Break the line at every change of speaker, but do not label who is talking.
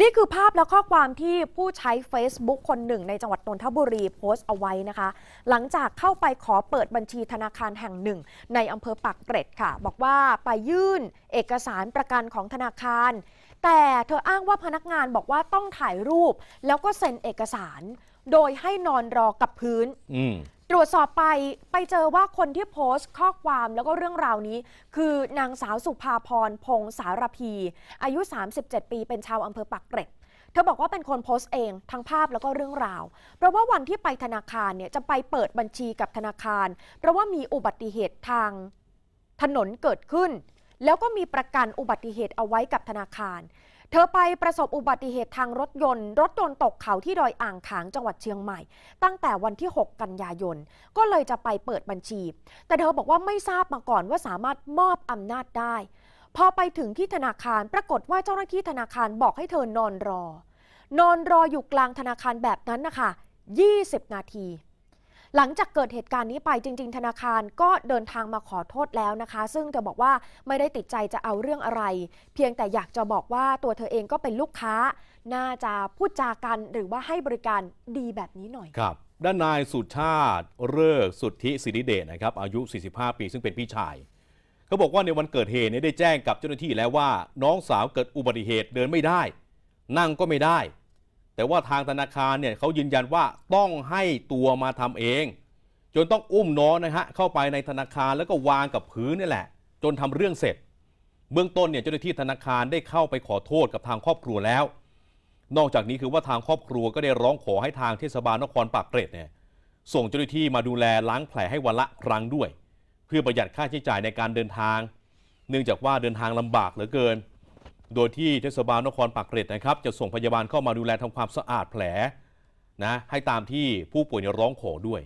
นี่คือภาพและข้อความที่ผู้ใช้ Facebook คนหนึ่งในจังหวัดนนทบุรีโพสต์เอาไว้นะคะ หลังจากเข้าไปขอเปิดบัญชีธนาคารแห่งหนึ่ง ในอำเภอปากเกร็ดค่ะ บอกว่าไปยื่นเอกสารประกันของธนาคาร แต่เธออ้างว่าพนักงานบอกว่าต้องถ่ายรูป แล้วก็เซ็นเอกสาร โดยให้นอนรอกับพื้น ตรวจสอบไปไปเจอว่าคนที่โพสต์ข้อความแล้วก็เรื่องราวนี้ คือนางสาวสุภาพรพงษารพี อายุ 37 ปีเป็นชาวอำเภอปักเกร็ดเธอบอกว่าเป็นคนโพสต์เองทั้งภาพแล้วก็เรื่องราว เพราะว่าวันที่ไปธนาคารเนี่ยจะไปเปิดบัญชีกับธนาคาร เพราะว่ามีอุบัติเหตุทางถนนเกิดขึ้น แล้วก็มีประกันอุบัติเหตุเอาไว้กับธนาคาร เธอไปประสบอุบัติเหตุทางรถยนต์ รถยนต์ตกเขาที่ดอยอ่างขางจังหวัดเชียงใหม่ ตั้งแต่วันที่ 6 กันยายน ก็เลยจะไปเปิดบัญชี แต่เธอบอกว่าไม่ทราบมาก่อนว่าสามารถมอบอำนาจได้ พอไปถึงที่ธนาคารปรากฏว่าเจ้าหน้าที่ธนาคารบอกให้เธอนอนรอ นอนรออยู่กลางธนาคารแบบนั้นนะคะ 20 นาที หลังจากเกิดเหตุการณ์นี้ไปจริง ๆ ธนาคารก็เดินทางมาขอโทษแล้วนะคะ ซึ่งเธอบอกว่าไม่ได้ติดใจจะเอาเรื่องอะไร เพียงแต่อยากจะบอกว่าตัวเธอเองก็เป็นลูกค้า น่าจะพูดจากันหรือว่าให้บริการดีแบบนี้หน่อย
ครับ ด้านนายสุชาติเลิกสุทธิสิริเดชนะครับอายุ 45 ปี ซึ่งเป็นพี่ชายเขาบอกว่าในวันเกิดเหตุเนี่ยได้แจ้งกับเจ้าหน้าที่แล้วว่า น้องสาวเกิดอุบัติเหตุเดินไม่ได้ นั่งก็ไม่ได้ แต่ว่าทางธนาคารเนี่ยเขายืนยันว่าต้องให้ตัวมาทำเอง จนต้องอุ้มน้องนะฮะเข้าไปในธนาคารแล้วก็วางกับพื้นนี่แหละ จนทำเรื่องเสร็จ เบื้องต้นเนี่ยเจ้าหน้าที่ธนาคารได้เข้าไปขอโทษกับทางครอบครัวแล้ว นอกจากนี้คือว่าทางครอบครัวก็ได้ร้องขอให้ทางเทศบาลนครปากเกร็ดเนี่ยส่งเจ้าหน้าที่มาดูแลล้างแผลให้วันละครั้งด้วย เพื่อประหยัดค่าใช้จ่ายในการเดินทาง เนื่องจากว่าเดินทางลำบากเหลือเกิน โดยที่เทศบาลนครปากเกร็ดนะครับ จะส่งพยาบาลเข้ามาดูแลทำความสะอาดแผลนะให้ตามที่ผู้ป่วยร้องขอด้วย